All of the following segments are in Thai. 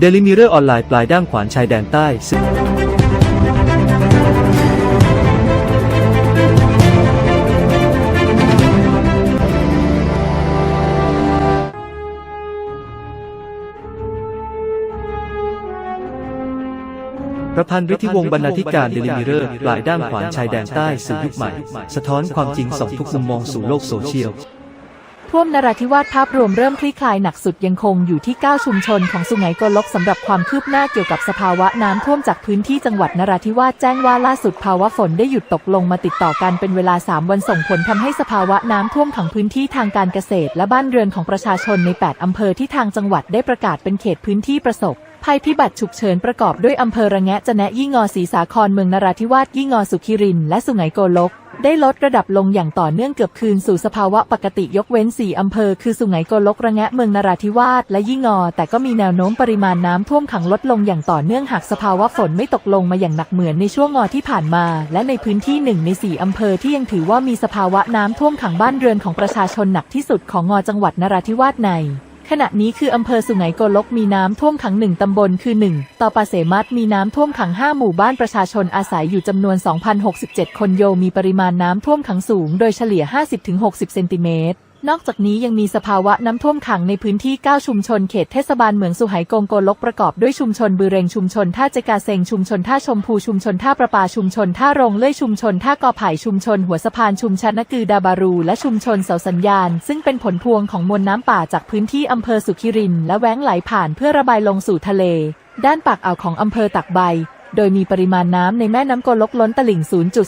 เดลิมิเรอร์ออนไลน์ปลายด้ามขวานชายแดนใต้ซึ่งประพันธ์ฤทธิวงศ์บรรณาธิการเดลิมิเรอร์ปลายด้ามขวานชายแดนใต้สื่อยุคใหม่ สะท้อนความจริงส่องทุกมุมมองสู่โลกโซเชียล ท่วมนราธิวาสภาพรวมเริ่มคลี่คลายหนักสุดยังคงอยู่ที่ 9 ชุมชนของสุไหงโกลกสำหรับความคืบหน้าเกี่ยวกับสภาวะน้ำท่วมจากพื้นที่จังหวัดนราธิวาสแจ้งว่าล่าสุดภาวะฝนได้หยุดตกลงมาติดต่อกันเป็นเวลา 3 วันส่งผลทำให้สภาวะน้ำท่วมขังพื้นที่ทางการเกษตร และบ้านเรือนของประชาชนใน 8 อำเภอที่ทางจังหวัดได้ประกาศเป็นเขตพื้นที่ประสบภัยพิบัติฉุกเฉินประกอบด้วยอำเภอระแงะจะแนะยี่งอศรีสาครเมืองนราธิวาสยี่งอสุขิรินและสุไหงโกลก ได้ลดระดับลงอย่างต่อเนื่องเกือบคืนสู่สภาวะปกติยกเว้น 4 อำเภอ คือสุไหงโกลกระแงะเมืองนราธิวาสและยี่งอ แต่ก็มีแนวโน้มปริมาณน้ำท่วมขังลดลงอย่างต่อเนื่องหากสภาวะฝนไม่ตกลงมาอย่างหนักเหมือนในช่วงงอที่ผ่านมา และในพื้นที่หนึ่งใน 4 อำเภอที่ยังถือว่ามีสภาวะน้ำท่วมขังบ้านเรือนของประชาชนหนักที่สุดของงอจังหวัดนราธิวาสใน ขณะนี้คืออำเภอสุไหงโกลกมีน้ำท่วมขังหนึ่งตำบลคือ 1 ต่อปาเสมัดมีน้ำท่วมขัง 5 หมู่บ้านประชาชนอาศัยอยู่จำนวน 2,067 คนโยมีปริมาณน้ำท่วมขังสูง โดยเฉลี่ย 50-60 เซนติเมตร นอกจากนี้ยังมีสภาวะน้ำท่วมขังในพื้นที่ 9 ชุมชนเขตเทศบาลเมืองสุไหงโกงโกลกประกอบด้วยชุมชนบือเรงชุมชนท่าเจกาเซงชุมชนท่าชมพูชุมชนท่าประปาชุมชนท่าโรงเลื่อยชุมชนท่ากอไผ่ชุมชนหัวสะพานชุมชนนกือดาบารู และชุมชนเสาสัญญาณ ซึ่งเป็นผลพวงของมวลน้ำป่าจากพื้นที่อำเภอสุขิรินและแว้งไหลผ่านเพื่อระบายลงสู่ทะเล ด้านปากอ่าวของอำเภอตักใบ โดยมีปริมาณน้ำในแม่น้ำโกลกล้นตลิ่ง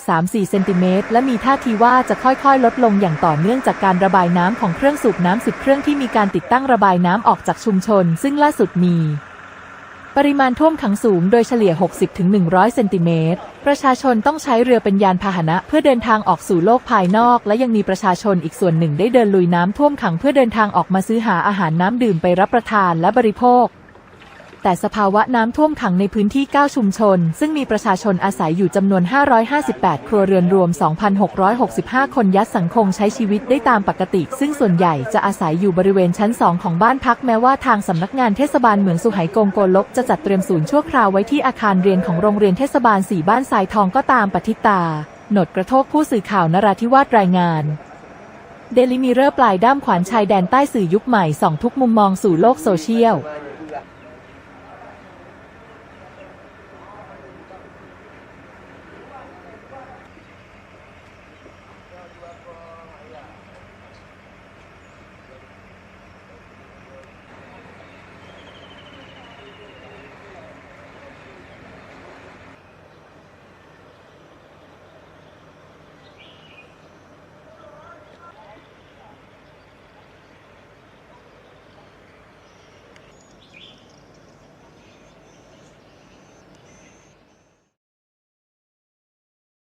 0.34 เซนติเมตร และมีท่าทีว่าจะค่อยๆ ลดลงอย่างต่อเนื่องจากการระบายน้ำของเครื่องสูบน้ำ10เครื่องที่มีการติดตั้งระบายน้ำออกจากชุมชน ซึ่งล่าสุดมีปริมาณท่วมขังสูงโดยเฉลี่ย 60-100 เซนติเมตร ประชาชนต้องใช้เรือเป็นยานพาหนะเพื่อเดินทางออกสู่โลกภายนอก และยังมีประชาชนอีกส่วนหนึ่งได้เดินลุยน้ำท่วมขังเพื่อเดินทางออกมาซื้อหาอาหารน้ำดื่มไปรับประทานและบริโภค แต่สภาวะน้ำท่วมขังในพื้นที่ 9 ชุมชน ซึ่งมีประชาชนอาศัยอยู่จำนวน 558 ครัวเรือนรวม 2,665 คนยัดสังคมใช้ชีวิตได้ตามปกติ ซึ่งส่วนใหญ่จะอาศัยอยู่บริเวณชั้น 2 ของบ้านพักแม้ว่าทางสำนักงานเทศบาลเมืองสุไหงโกงโกลกจะจัดเตรียมศูนย์ชั่วคราวไว้ที่อาคารเรียนของโรงเรียนเทศบาล 4 บ้านทรายทองก็ตามปฏิตาโนดกระโทกผู้สื่อข่าวนราธิวาสรายงานเดลิมิเรอร์ปลายด้ามขวานชายแดนใต้สื่อยุคใหม่ส่องทุกมุมมองสู่โลกโซเชียล